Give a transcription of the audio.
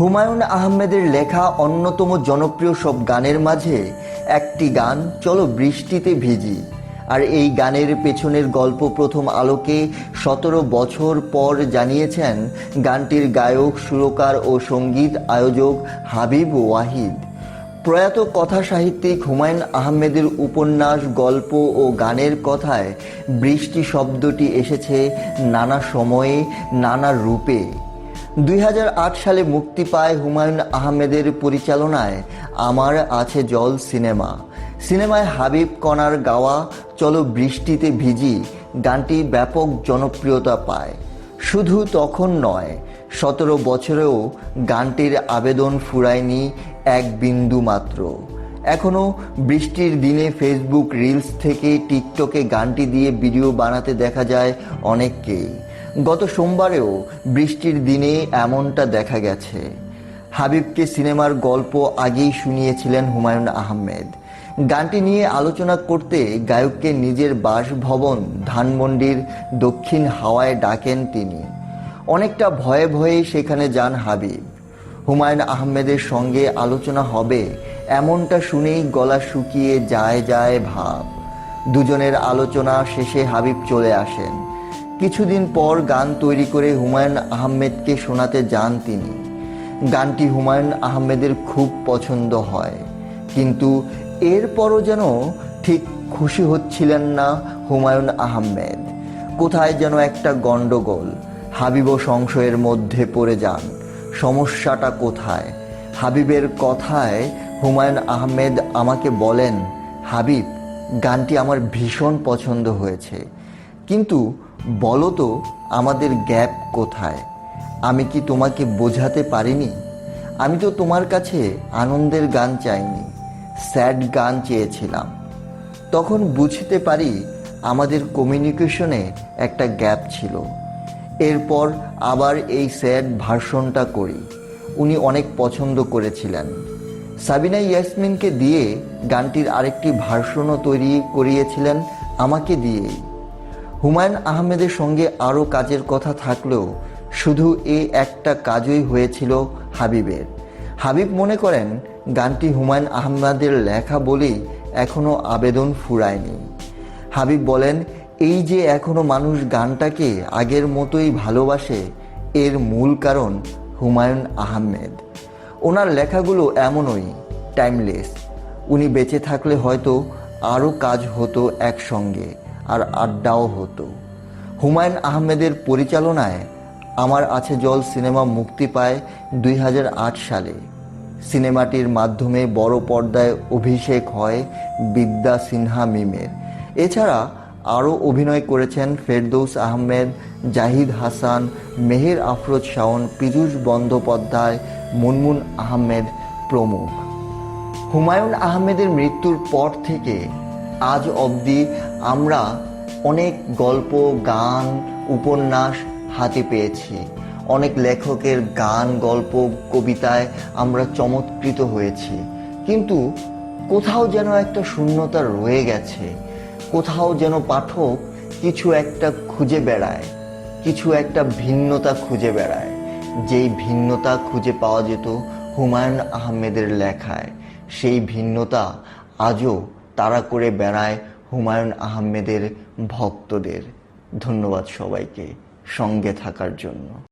হুমায়ুন আহমেদের লেখা অন্যতম জনপ্রিয় সব গানের মাঝে একটি গান, চলো বৃষ্টিতে ভিজি। আর এই গানের পেছনের গল্প প্রথম আলোকে সতেরো বছর পর জানিয়েছেন গানটির গায়ক, সুরকার ও সংগীত আয়োজক হাবিব ওয়াহিদ। প্রয়াত কথা সাহিত্যিক হুমায়ুন আহমেদের উপন্যাস, গল্প ও গানের কথায় বৃষ্টি শব্দটি এসেছে নানা সময়ে, নানা রূপে। দুই হাজার আট সালে মুক্তি পায় হুমায়ুন আহমেদের পরিচালনায় আমার আছে জল সিনেমা। সিনেমায় হাবিব কণার গাওয়া চলো বৃষ্টিতে ভিজি গানটি ব্যাপক জনপ্রিয়তা পায়। শুধু তখন নয়, সতেরো বছরেও গানটির আবেদন ফুরায়নি এক বিন্দু মাত্র। এখনও বৃষ্টির দিনে ফেসবুক রিলস থেকে টিকটকে গানটি দিয়ে ভিডিও বানাতে দেখা যায় অনেককেই। গত সোমবারেও বৃষ্টির দিনে এমনটা দেখা গেছে। হাবিবকে সিনেমার গল্প আগেই শুনিয়েছিলেন হুমায়ুন আহমেদ। গানটি নিয়ে আলোচনা করতে গায়ককে নিজের বাসভবন ধানমন্ডির দক্ষিণ হাওয়ায় ডাকেন তিনি। অনেকটা ভয়ে ভয়ে সেখানে যান হাবিব। হুমায়ুন আহমেদের সঙ্গে আলোচনা হবে, এমনটা শুনেই গলা শুকিয়ে যায় যায় ভাব। দুজনের আলোচনা শেষে হাবিব চলে আসেন। কিছুদিন পর গান তৈরি করে হুমায়ুন আহমেদকে শোনাতে যান তিনি। গানটি হুমায়ুন আহমেদের খুব পছন্দ হয়। কিন্তু এরপরও যেন ঠিক খুশি হচ্ছিলেন না হুমায়ুন আহমেদ। কোথায় যেন একটা গণ্ডগোল, হাবিবও সংশয়ের মধ্যে পড়ে যান। সমস্যাটা কোথায়? হাবিবের কথায় হুমায়ুন আহমেদ আমাকে বলেন, হাবিব, গানটি আমার ভীষণ পছন্দ হয়েছে। কিন্তু বলো তো, আমাদের গ্যাপ কোথায়? আমি কি তোমাকে বোঝাতে পারিনি? আমি তো তোমার কাছে আনন্দের গান চাইনি, স্যাড গান চেয়েছিলাম। তখন বুঝতে পারি আমাদের কমিউনিকেশনে একটা গ্যাপ ছিল। এরপর আবার এই স্যাড ভার্সনটা করি। উনি অনেক পছন্দ করেছিলেন। সাবিনা ইয়াসমিনকে দিয়ে গানটির আরেকটি ভার্সনও তৈরি করিয়েছিলেন আমাকে দিয়েই। হুমায়ুন আহমেদের সঙ্গে আরও কাজের কথা থাকলেও শুধু এই একটা কাজই হয়েছিল হাবিবের। হাবিব মনে করেন, গানটি হুমায়ুন আহমেদের লেখা বলেই এখনও আবেদন ফুরায়নি। হাবিব বলেন, এই যে এখনও মানুষ গানটাকে আগের মতোই ভালোবাসে, এর মূল কারণ হুমায়ুন আহমেদ। ওনার লেখাগুলো এমনই টাইমলেস উনি বেঁচে থাকলে হয়তো আরও কাজ হতো একসঙ্গে। আর আড্ডাও হতো। হুমায়ুন আহমেদের পরিচালনায় আমার আছে জল সিনেমা মুক্তি পায় দুই হাজার আট সালে। সিনেমাটির মাধ্যমে বড় পর্দায় অভিষেক হয় বিদ্যা সিনহা মিমের। এছাড়া আরও অভিনয় করেছেন ফেরদৌস আহমেদ, জাহিদ হাসান, মেহের আফরোজ শাওন, পীযূষ বন্দ্যোপাধ্যায়, মুনমুন আহমেদ প্রমুখ। হুমায়ুন আহমেদের মৃত্যুর পর থেকে আজ অবধি আমরা অনেক গল্প, গান, উপন্যাস হাতে পেয়েছি। অনেক লেখকের গান, গল্প, কবিতায় আমরা চমৎকৃত হয়েছি। কিন্তু কোথাও যেন একটা শূন্যতা রয়ে গেছে। কোথাও যেন পাঠক কিছু একটা খুঁজে বেড়ায়। কিছু একটা ভিন্নতা খুঁজে বেড়ায়। যেই ভিন্নতা খুঁজে পাওয়া যেত হুমায়ুন আহমেদের লেখায়, সেই ভিন্নতা আজও তারা করে বেড়ায় হুমায়ুন আহমেদের ভক্তদের। ধন্যবাদ সবাইকে সঙ্গে থাকার জন্য।